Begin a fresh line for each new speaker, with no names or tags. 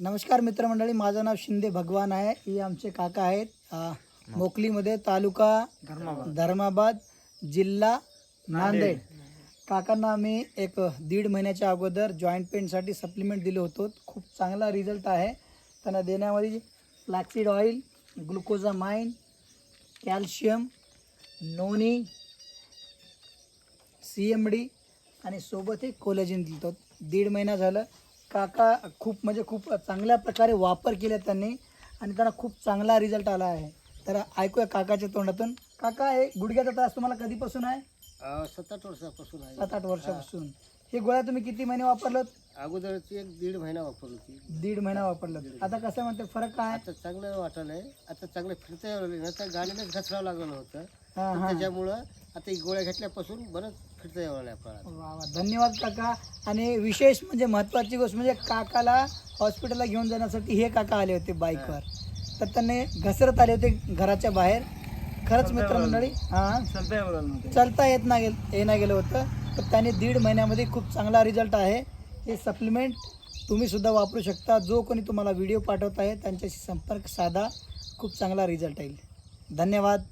नमस्कार मित्रमंडळी माझं नाव शिंदे भगवान आहे. हे आमचे काका आहेत. मोकलीमध्ये तालुका धर्माबाद जिल्हा नांदेड. काकांना आम्ही एक दीड महिन्याच्या अगोदर जॉईंट पेनसाठी सप्लिमेंट दिलं होतं. खूप चांगला रिझल्ट आहे. त्यांना देण्यामध्ये flaxseed oil glucosamine calcium noni C M D आणि सोबत एक कोलेजिन दिलं दीड महिना झालं. काका खूप म्हणजे खूप चांगल्या प्रकारे वापर केला त्यांनी आणि त्यांना खूप चांगला रिझल्ट आला आहे. तर ऐकूया काकाच्या तोंडातून. काका हे गुडघ्याचा त्रास तुम्हाला कधीपासून आहे?
सात आठ वर्षापासून आहे.
सात आठ वर्षापासून. हे गोळ्या तुम्ही किती महिने वापरलं
अगोदरची एक दीड महिना वापरली होती.
दीड महिना वापरलं आता कसं म्हणते फरक काय?
आता चांगलं वाटलंय. आता चांगलं फिरता यावं लागलं. तर घसरावं लागलं होतं. त्याच्यामुळं आता ही गोळ्या घेतल्यापासून बरंच फिरता यावं लागलं आपल्याला.
वा वा. धन्यवाद काका. आणि विशेष म्हणजे महत्वाची गोष्ट म्हणजे काकाला हॉस्पिटलला घेऊन जाण्यासाठी हे काका आले होते बाईकवर. तर त्यांनी घसरत आले होते घराच्या बाहेर. खरंच मित्रमंडळी हां? चालता येत ना गेल येणं गेलं होतं. तर त्याने दीड महिन्यामध्ये खूप चांगला रिझल्ट आहे. हे सप्लिमेंट तुम्ही सुद्धा वापरू शकता. जो कोणी तुम्हाला व्हिडिओ पाठवत आहे त्यांच्याशी संपर्क साधा. खूप चांगला रिझल्ट येईल. धन्यवाद.